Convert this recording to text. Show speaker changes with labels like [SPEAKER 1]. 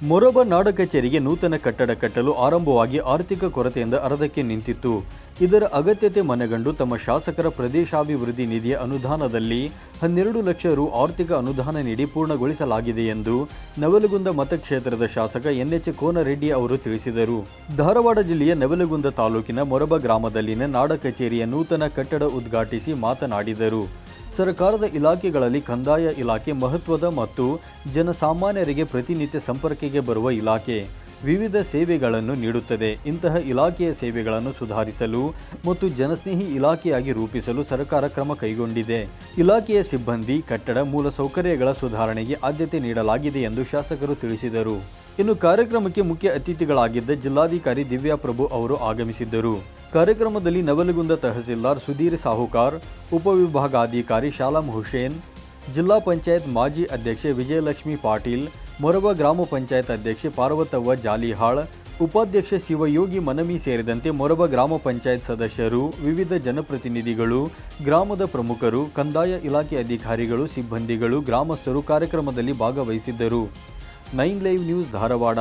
[SPEAKER 1] ಮೊರಬ ನಾಡ ಕಚೇರಿಗೆ ನೂತನ ಕಟ್ಟಡ ಕಟ್ಟಲು ಆರಂಭವಾಗಿ ಆರ್ಥಿಕ ಕೊರತೆಯಿಂದ ಅರ್ಧಕ್ಕೆ ನಿಂತಿತ್ತು. ಇದರ ಅಗತ್ಯತೆ ಮನಗಂಡು ತಮ್ಮ ಶಾಸಕರ ಪ್ರದೇಶಾಭಿವೃದ್ಧಿ ನಿಧಿಯ ಅನುದಾನದಲ್ಲಿ ಹನ್ನೆರಡು ಲಕ್ಷ ರು ಆರ್ಥಿಕ ಅನುದಾನ ನೀಡಿ ಪೂರ್ಣಗೊಳಿಸಲಾಗಿದೆ ಎಂದು ನವಲಗುಂದ ಮತಕ್ಷೇತ್ರದ ಶಾಸಕ ಎನ್ಎಚ್ ಕೋನರೆಡ್ಡಿ ಅವರು ತಿಳಿಸಿದರು. ಧಾರವಾಡ ಜಿಲ್ಲೆಯ ನವಲಗುಂದ ತಾಲೂಕಿನ ಮೊರಬ ಗ್ರಾಮದಲ್ಲಿನ ನಾಡ ಕಚೇರಿಯ ನೂತನ ಕಟ್ಟಡ ಉದ್ಘಾಟಿಸಿ ಮಾತನಾಡಿದರು. ಸರ್ಕಾರದ ಇಲಾಖೆಗಳಲ್ಲಿ ಕಂದಾಯ ಇಲಾಖೆ ಮಹತ್ವದ ಮತ್ತು ಜನಸಾಮಾನ್ಯರಿಗೆ ಪ್ರತಿನಿತ್ಯ ಸಂಪರ್ಕಿಗೆ ಬರುವ ಇಲಾಖೆ ವಿವಿಧ ಸೇವೆಗಳನ್ನು ನೀಡುತ್ತದೆ. ಇಂತಹ ಇಲಾಖೆಯ ಸೇವೆಗಳನ್ನು ಸುಧಾರಿಸಲು ಮತ್ತು ಜನಸ್ನೇಹಿ ಇಲಾಖೆಯಾಗಿ ರೂಪಿಸಲು ಸರ್ಕಾರ ಕ್ರಮ ಕೈಗೊಂಡಿದೆ. ಇಲಾಖೆಯ ಸಿಬ್ಬಂದಿ, ಕಟ್ಟಡ ಮೂಲಸೌಕರ್ಯಗಳ ಸುಧಾರಣೆಗೆ ಆದ್ಯತೆ ನೀಡಲಾಗಿದೆ ಎಂದು ಶಾಸಕರು ತಿಳಿಸಿದರು. ಇನ್ನು ಕಾರ್ಯಕ್ರಮಕ್ಕೆ ಮುಖ್ಯ ಅತಿಥಿಗಳಾಗಿದ್ದ ಜಿಲ್ಲಾಧಿಕಾರಿ ದಿವ್ಯಾ ಪ್ರಭು ಅವರು ಆಗಮಿಸಿದ್ದರು. ಕಾರ್ಯಕ್ರಮದಲ್ಲಿ ನವಲಗುಂದ ತಹಸೀಲ್ದಾರ್ ಸುಧೀರ್ ಸಾಹುಕಾರ್, ಉಪವಿಭಾಗಾಧಿಕಾರಿ ಶಾಲಾಮ್ ಹುಸೇನ್, ಜಿಲ್ಲಾ ಪಂಚಾಯತ್ ಮಾಜಿ ಅಧ್ಯಕ್ಷೆ ವಿಜಯಲಕ್ಷ್ಮಿ ಪಾಟೀಲ್ ಮೊರಬ ಗ್ರಾಮ ಪಂಚಾಯತ್ ಅಧ್ಯಕ್ಷೆ ಪಾರ್ವತವ್ವ ಜಾಲಿಹಾಳ್, ಉಪಾಧ್ಯಕ್ಷ ಶಿವಯೋಗಿ ಮನಮಿ ಸೇರಿದಂತೆ ಮೊರಬ ಗ್ರಾಮ ಪಂಚಾಯತ್ ಸದಸ್ಯರು, ವಿವಿಧ ಜನಪ್ರತಿನಿಧಿಗಳು, ಗ್ರಾಮದ ಪ್ರಮುಖರು, ಕಂದಾಯ ಇಲಾಖೆ ಅಧಿಕಾರಿಗಳು, ಸಿಬ್ಬಂದಿಗಳು, ಗ್ರಾಮಸ್ಥರು ಕಾರ್ಯಕ್ರಮದಲ್ಲಿ ಭಾಗವಹಿಸಿದ್ದರು. Nine live news Dharwad